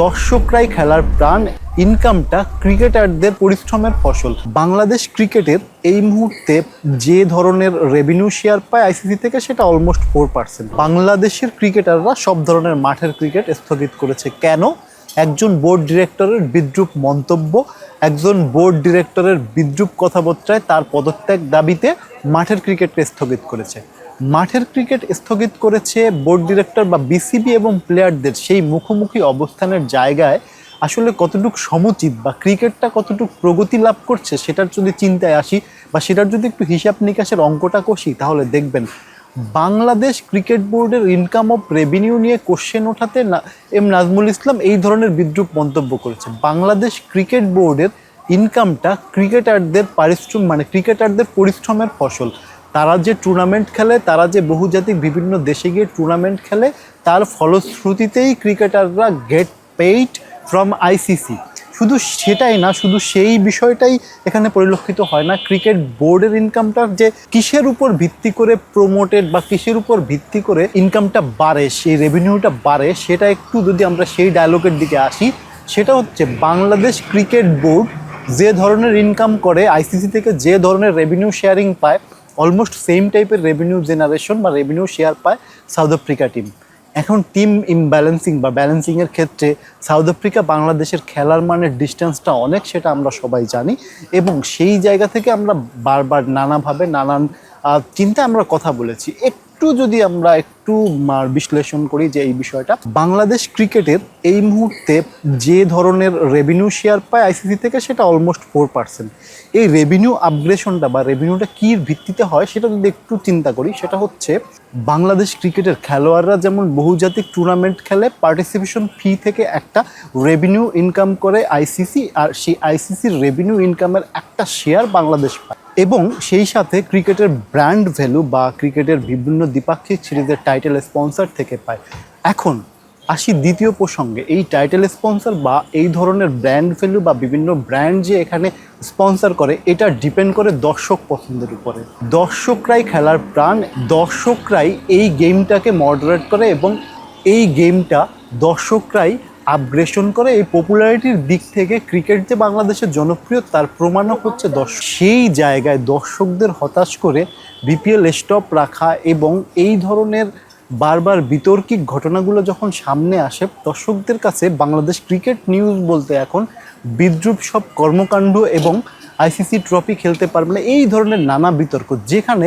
দর্শকরাই খেলার প্রাণ ইনকামটা ক্রিকেটারদের পরিশ্রমের ফসল। বাংলাদেশ ক্রিকেটের এই মুহূর্তে যে ধরনের রেভিনিউ শেয়ার পায় আইসিসি থেকে সেটা অলমোস্ট ফোর পার্সেন্ট বাংলাদেশের ক্রিকেটাররা সব ধরনের মাঠের ক্রিকেট স্থগিত করেছে। কেন? একজন বোর্ড ডিরেক্টরের বিদ্রুপ মন্তব্য, একজন বোর্ড ডিরেক্টরের বিদ্রুপ কথাবার্তায় তার পদত্যাগ দাবিতে মাঠের ক্রিকেটকে স্থগিত করেছে। মাঠের ক্রিকেট স্থগিত করেছে বোর্ড ডিরেক্টর বা বিসিবি এবং প্লেয়ারদের সেই মুখোমুখি অবস্থানের জায়গায়। আসলে কতটুকু সমুচিত বা ক্রিকেটটা কতটুকু প্রগতি লাভ করছে, সেটার যদি চিন্তায় আসি বা সেটার যদি একটু হিসাব নিকাশের অঙ্কটা কষি, তাহলে দেখবেন বাংলাদেশ ক্রিকেট বোর্ডের ইনকাম অফ রেভিনিউ নিয়ে কোশ্চেন ওঠাতে এম নাজমুল ইসলাম এই ধরনের বিদ্রুপ মন্তব্য করেছে বাংলাদেশ ক্রিকেট বোর্ডের ইনকামটা ক্রিকেটারদের পারিশ্রম মানে ক্রিকেটারদের পরিশ্রমের ফসল। তারা যে টুর্নামেন্ট খেলে, তারা যে বহুজাতিক বিভিন্ন দেশে গিয়ে টুর্নামেন্ট খেলে, তার ফলশ্রুতিতেই ক্রিকেটাররা গেট পেইড ফ্রম আইসিসি শুধু সেটাই না, শুধু সেই বিষয়টাই এখানে পরিলক্ষিত হয় না। ক্রিকেট বোর্ডের ইনকামটা যে কিসের উপর ভিত্তি করে প্রমোটেড বা কিসের উপর ভিত্তি করে ইনকামটা বাড়ে, সেই রেভিনিউটা বাড়ে, সেটা একটু যদি আমরা সেই ডায়লগের দিকে আসি, সেটা হচ্ছে বাংলাদেশ ক্রিকেট বোর্ড যে ধরনের ইনকাম করে আইসিসি থেকে যে ধরনের রেভিনিউ শেয়ারিং পায় অলমোস্ট সেম টাইপের রেভিনিউ জেনারেশন বা রেভিনিউ শেয়ার পায় সাউথ আফ্রিকা টিম এখন টিম ইমব্যালেন্সিং বা ব্যালেন্সিংয়ের ক্ষেত্রে সাউথ আফ্রিকা বাংলাদেশের খেলার মানের ডিস্টেন্সটা অনেক, সেটা আমরা সবাই জানি। এবং সেই জায়গা থেকে আমরা বারবার নানাভাবে নানান চিন্তা আমরা কথা বলেছি। একটু যদি আমরা একটু বিশ্লেষণ করি যে এই বিষয়টা, বাংলাদেশ ক্রিকেটের এই মুহূর্তে যে ধরনের রেভিনিউ শেয়ার পায় আইসিসি থেকে সেটা অলমোস্ট ফোর পার্সেন্ট এই রেভিনিউ আপগ্রেশনটা বা রেভিনিউটা কীর ভিত্তিতে হয় সেটা যদি একটু চিন্তা করি, সেটা হচ্ছে বাংলাদেশ ক্রিকেটের খেলোয়াড়রা যেমন বহুজাতিক টুর্নামেন্ট খেলে পার্টিসিপেশন ফি থেকে একটা রেভিনিউ ইনকাম করে আইসিসি আর সেই আইসিসির রেভিনিউ ইনকামের একটা শেয়ার বাংলাদেশ পায়। এবং সেই সাথে ক্রিকেটের ব্র্যান্ড ভ্যালু বা ক্রিকেটের বিভিন্ন দ্বিপাক্ষিক সিরিজের টাইটেল স্পন্সর থেকে পায়। এখন আসি দ্বিতীয় প্রসঙ্গে। এই টাইটেল স্পন্সর বা এই ধরনের ব্র্যান্ড ভ্যালু বা বিভিন্ন ব্র্যান্ড যে এখানে স্পন্সর করে, এটা ডিপেন্ড করে দর্শক পছন্দের উপরে। দর্শকরাই খেলার প্রাণ, দর্শকরাই এই গেমটাকে মডারেট করে এবং এই গেমটা দর্শকরাই আপগ্রেশন করে, এই পপুলারিটির দিক থেকে ক্রিকেট যে বাংলাদেশের জনপ্রিয়, তার প্রমাণও হচ্ছে দর্শক। সেই জায়গায় দর্শকদের হতাশ করে বিপিএল স্টপ রাখা এবং এই ধরনের বারবার বিতর্কিক ঘটনাগুলো যখন সামনে আসে, দর্শকদের কাছে বাংলাদেশ ক্রিকেট নিউজ বলতে এখন বিদ্রুপ সব কর্মকাণ্ড এবং আইসিসি ট্রফি খেলতে পারবে না, এই ধরনের নানা বিতর্ক। যেখানে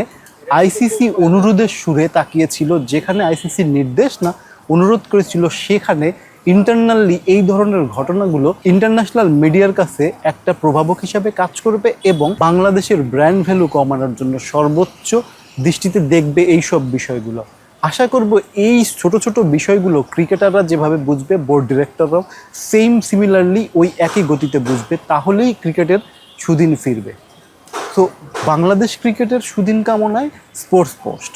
আইসিসি অনুরোধের সুরে তাকিয়েছিল, যেখানে আইসিসি নির্দেশ না, অনুরোধ করেছিল, সেখানে ইন্টারনালি এই ধরনের ঘটনাগুলো ইন্টারন্যাশনাল মিডিয়ার কাছে একটা প্রভাবক হিসাবে কাজ করবে এবং বাংলাদেশের ব্র্যান্ড ভ্যালু কমানোর জন্য সর্বোচ্চ দৃষ্টিতে দেখবে এই সব বিষয়গুলো। আশা করব এই ছোট ছোট বিষয়গুলো ক্রিকেটাররা যেভাবে বুঝবে বোর্ড ডিরেক্টররাও সেম সিমিলারলি ওই একই গতিতে বুঝবে, তাহলেই ক্রিকেটের সুদিন ফিরবে। তো বাংলাদেশ ক্রিকেটের সুদিন কামনায় স্পোর্টস পোস্ট